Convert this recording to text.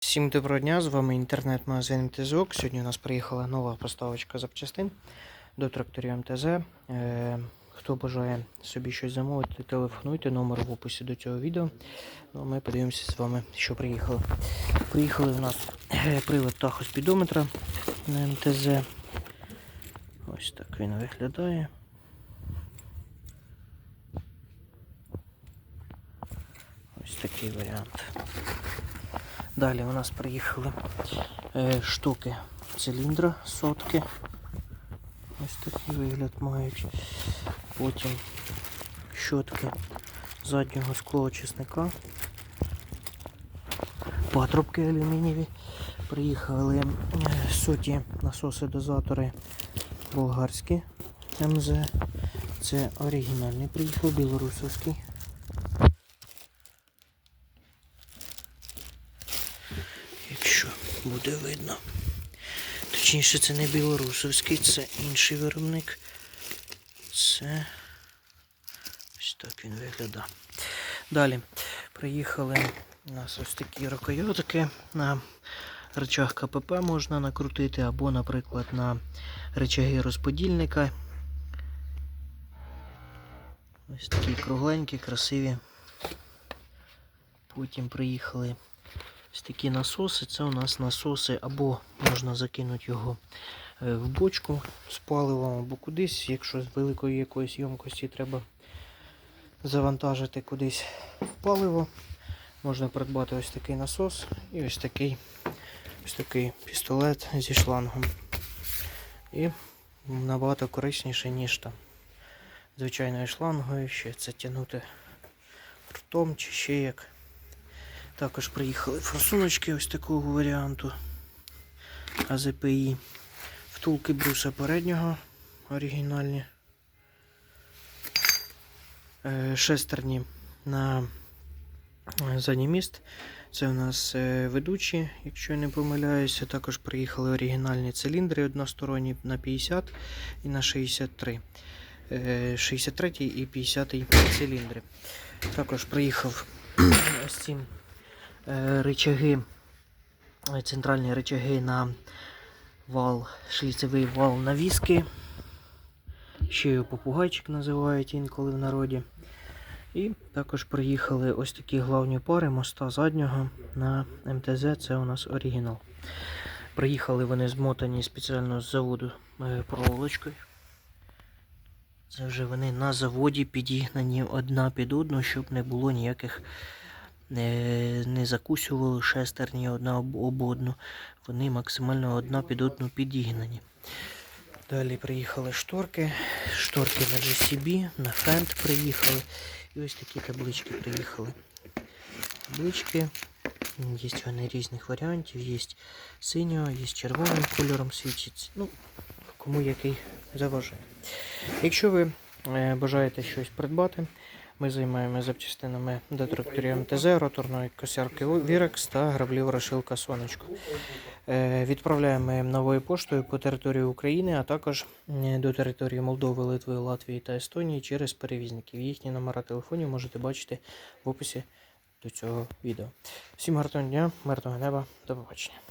Всім доброго дня, з вами інтернет-магазин МТЗОК. Сьогодні у нас приїхала нова поставочка запчастин до тракторів МТЗ. Е, хто бажає собі щось замовити, телефонуйте, номер в описі до цього відео. Ну, ми подивимося з вами, що приїхало. Приїхали у нас е, прилад тахоспідометра на МТЗ. Ось так він виглядає. Ось такий варіант. Далі у нас приїхали е, штуки циліндра сотки. Ось такий вигляд мають. Потім щотки заднього склоочисника. Патрубки алюмінієві. Приїхали е, соті насоси-дозатори болгарські МЗ. Це оригінальний приїхав, білорусовський. якщо буде видно. Точніше, це не білорусовський, це інший виробник. Це ось так він виглядає. Далі приїхали у нас ось такі рукойотики. На речах КПП можна накрутити, або, наприклад, на речаги розподільника. Ось такі кругленькі, красиві. Потім приїхали Ось такі насоси. Це у нас насоси, або можна закинути його е, в бочку з паливом, або кудись, якщо з великої якоїсь ємкості треба завантажити кудись паливо. Можна придбати ось такий насос і ось такий ось такий пістолет зі шлангом. І набагато корисніше, ніж там звичайною шлангою, ще це тягнути ртом чи ще як. Також приїхали форсуночки ось такого варіанту АЗПІ. Втулки бруса переднього оригінальні. Е, Шестерні на е, задній міст. Це у нас е, ведучі, якщо я не помиляюся. Також приїхали оригінальні циліндри односторонні на 50 і на 63. Е, 63 і 50 циліндри. Також приїхав ось цим е, рычаги, е, центральні рычаги на вал, шліцевий вал навіски. Ще його попугайчик називають інколи в народі. І також приїхали ось такі главні пари моста заднього на МТЗ, це у нас оригінал. Приїхали вони змотані спеціально з заводу е, проволочкою. Це вже вони на заводі підігнані одна під одну, щоб не було ніяких не, не закусювали шестерні одна об, одну. Вони максимально одна під одну підігнані. Далі приїхали шторки. Шторки на GCB, на Fendt приїхали. І ось такі таблички приїхали. Таблички. Є вони різних варіантів, є синього, є червоним кольором світиться. Ну, кому який заважає. Якщо ви е, бажаєте щось придбати, ми займаємося запчастинами до тракторів МТЗ, роторної косярки Вірекс та граблів Рашилка Сонечко. Е, Відправляємо новою поштою по території України, а також до території Молдови, Литви, Латвії та Естонії через перевізників. Їхні номера телефонів можете бачити в описі до цього відео. Всім гарного дня, мирного неба, до побачення.